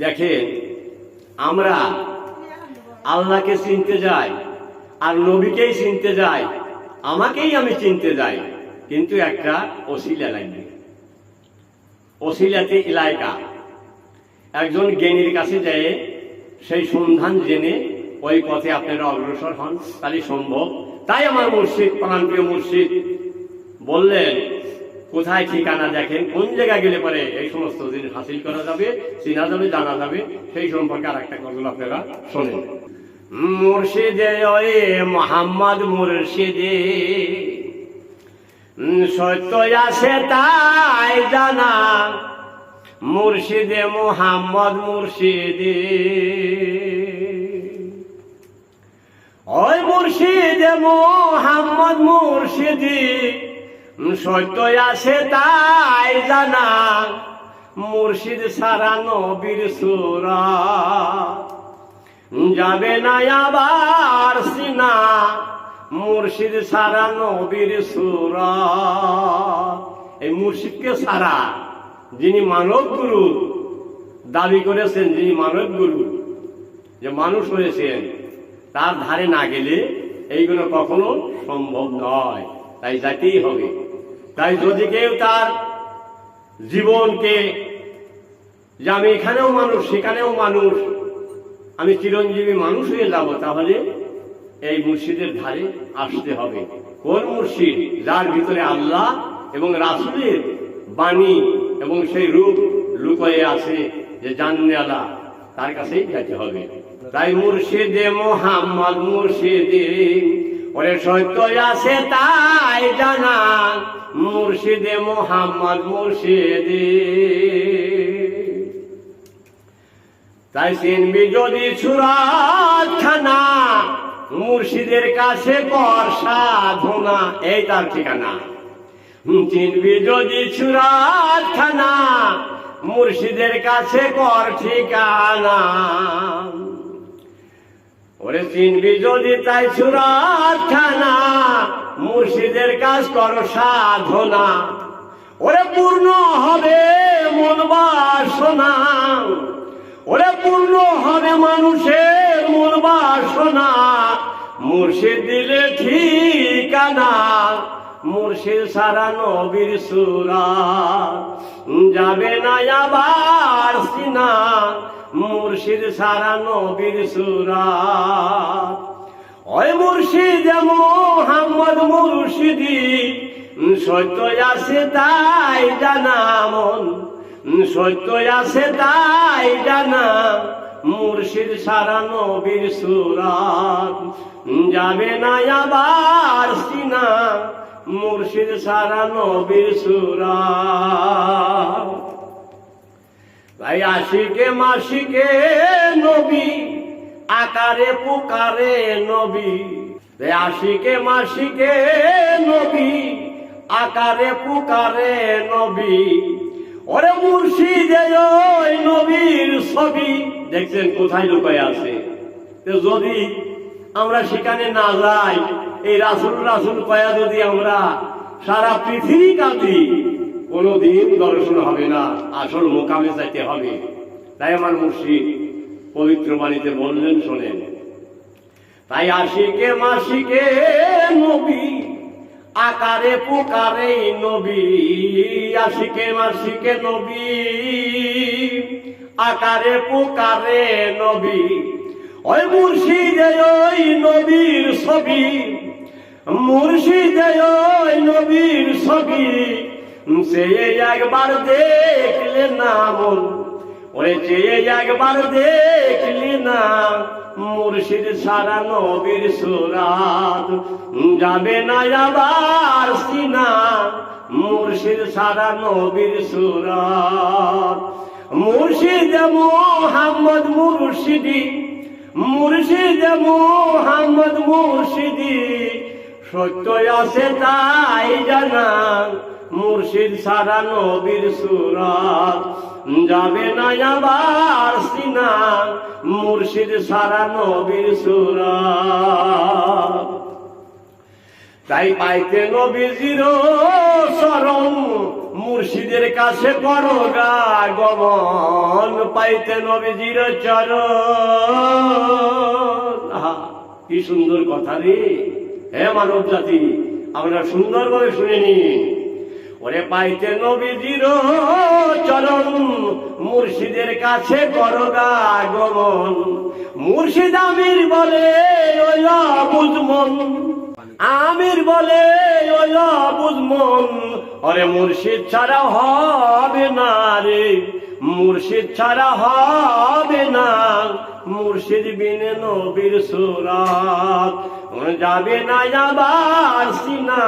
দেখেন, আমরা আল্লাহকে চিনতে যাই আর নবীকেই চিনতে যাই, আমাকেই আমি চিনতে যাই, কিন্তু একটা অশিলা লাগবে অশিলাতে এলাকা একজন জ্ঞানীর কাছে যায় সেই সন্ধান জেনে ওই পথে আপনারা অগ্রসর হন, তাহলে সম্ভব। তাই আমার মুর্শিদ, প্রাণপ্রিয় মুর্শিদ, বললেন কোথায় ঠিকানা দেখেন, কোন জায়গায় গেলে পরে এই সমস্ত জিনিস হাসিল করা যাবে, চেনা যাবে, জানা যাবে, সেই সম্পর্কে আর একটা গজল আপনারা শোনেন। মুর্শিদে ওরে মোহাম্মদ মুর্শিদে সত্য আছে তাই জানা। মুর্শিদে মোহাম্মদ মুর্শিদে। ওই মুর্শিদে মোহাম্মদ মুর্শিদি। সত্য আছে তাই জানা, মুর্শিদ সারা নবীর সুরা। যাবে না আবার সিনা, মুর্শিদ সারা নবীর সুরা। এই মুর্শিদকে সারা যিনি মানব গুরু, দাবি করেছেন যিনি মানব গুরু, যে মানুষ হয়েছেন, তার ধারে না গেলে এইগুলো কখনো সম্ভব নয়। তাই যাইতেই হবে। তাই যদি কেউ তার জীবনকে যে আমি এখানেও মানুষ, সেখানেও মানুষ, আমি চিরঞ্জীবী মানুষ হয়ে যাব, তাহলে এই মুর্শিদের ধারে আসতে হবে। কোন মুর্শিদ? যার ভিতরে আল্লাহ এবং রাসুলের বাণী এবং সেই রূপ লুকয়ে আছে যে আল্লাহ তার কাছেই যেতে হবে। তাই মুর্শিদে মোহাম্মদ, মুর্শিদে ওরে সত্য আছে তাই জানা, মুর্শিদে মোহাম্মদ মুর্শিদে। তাই চিনবি যদি সুরাত মুর্শিদের কাছে কর সাধনা, এই তার ঠিকানা। চিনবি যদি সুরাত মুর্শিদের কাছে কর ঠিকানা। ওরে চিনবি যদি তাই সুরাত খানা মুর্শিদের কাজ কর সাধনা। ওরে পূর্ণ হবে মন বাসনা। ওরে পূর্ণ হবে মানুষের মন বাসনা। মুর্শিদ দিলে ঠিকানা, মুর্শিদ সারা নবীর সুরা। যাবে না আবার সিনা। মুর্শিদ সারা নবীর সুরা ওই মুর্শিদ মোহাম্মদ মুর্শিদি, সত্য আছে তাই জানা মন। সত্য আছে তাই জানা মুর্শিদ সারা নবীর সুরাত। যাবে না আবার সিনা মুর্শিদ সারা নবীর সুরাত। তাই আশিকে মাসিকে নবী, আকারে পুকারে নবী। আশিকে মাসিকে নবী, আকারে পুকারে নবী। ওরে মুর্শিদে ওই নবীর ছবি। দেখছেন, কোথায় লুকায় আছে? যদি আমরা সেখানে না যাই, এই রাসুল রাসুল কয়া যদি আমরা সারা পৃথিবী কাঁদি কোনোদিন দর্শন হবে না, আসল মোকামে যাইতে হবে। তাই আমার মুর্শিদ পবিত্র বাণীতে বললেন, শোনেন। তাই আশিকে মাসিকে নবী, আকারে পুকারে নবী, আশিকে মাসিকে নবী, আকারে পুকারে নবী, ওই মুর্শিদে ওই নবীর ছবি, মুর্শিদে ওই নবীর ছবি। সে একবার দেখলে না মন। ওরে চেয়ে একবার দেখলি না মুর্শিদ সারা নবীর সুরাত। যাবে না আবার সিনা। মুর্শিদ সারা নবীর সুরাত। মুর্শিদ মোহাম্মদ মুর্শিদি। মুর্শিদ মোহাম্মদ মুর্শিদি। সত্য আছে তাই জানা। মুর্শিদ সারা নবীর সুরাত। যাবে না আবার সিনা মুর্শিদ সারা নবীর সুরাত। তাই পাইতে নবীজির শরণ মুর্শিদের কাছে করো গা গমন পাইতে নবীজির আহা, কি সুন্দর কথা রে। হে মানব জাতি আমরা সুন্দরভাবে শুনে নিন ওরে পাইতে নবীজির চরণ মুর্শিদের কাছে করগা আগমন। মুর্শিদ আমির বলে বুঝমন আমির বলে বুঝমন ওরে মুর্শিদ ছাড়া হবে না রে। মুর্শিদ ছাড়া হবে না। মুর্শিদ বিনে নবীর সুরাত। যাবে না যাবার সিনা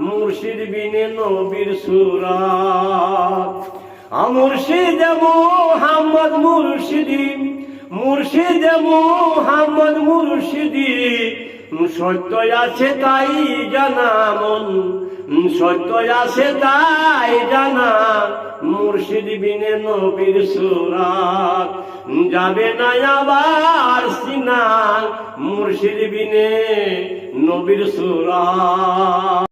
মুর্শিদ বিনে নবীর সুরাত। মুর্শিদ মোহাম্মদ মুর্শিদি। মুর্শিদ মোহাম্মদ মুর্শিদি। সত্য আছে তাই জানা মন সত্য আছে তাই জানা। মুর্শিদ বিনে নবীর সুরাত। যাবে না আবার সিনা। মুর্শিদ বিনে নবীর সুরাত।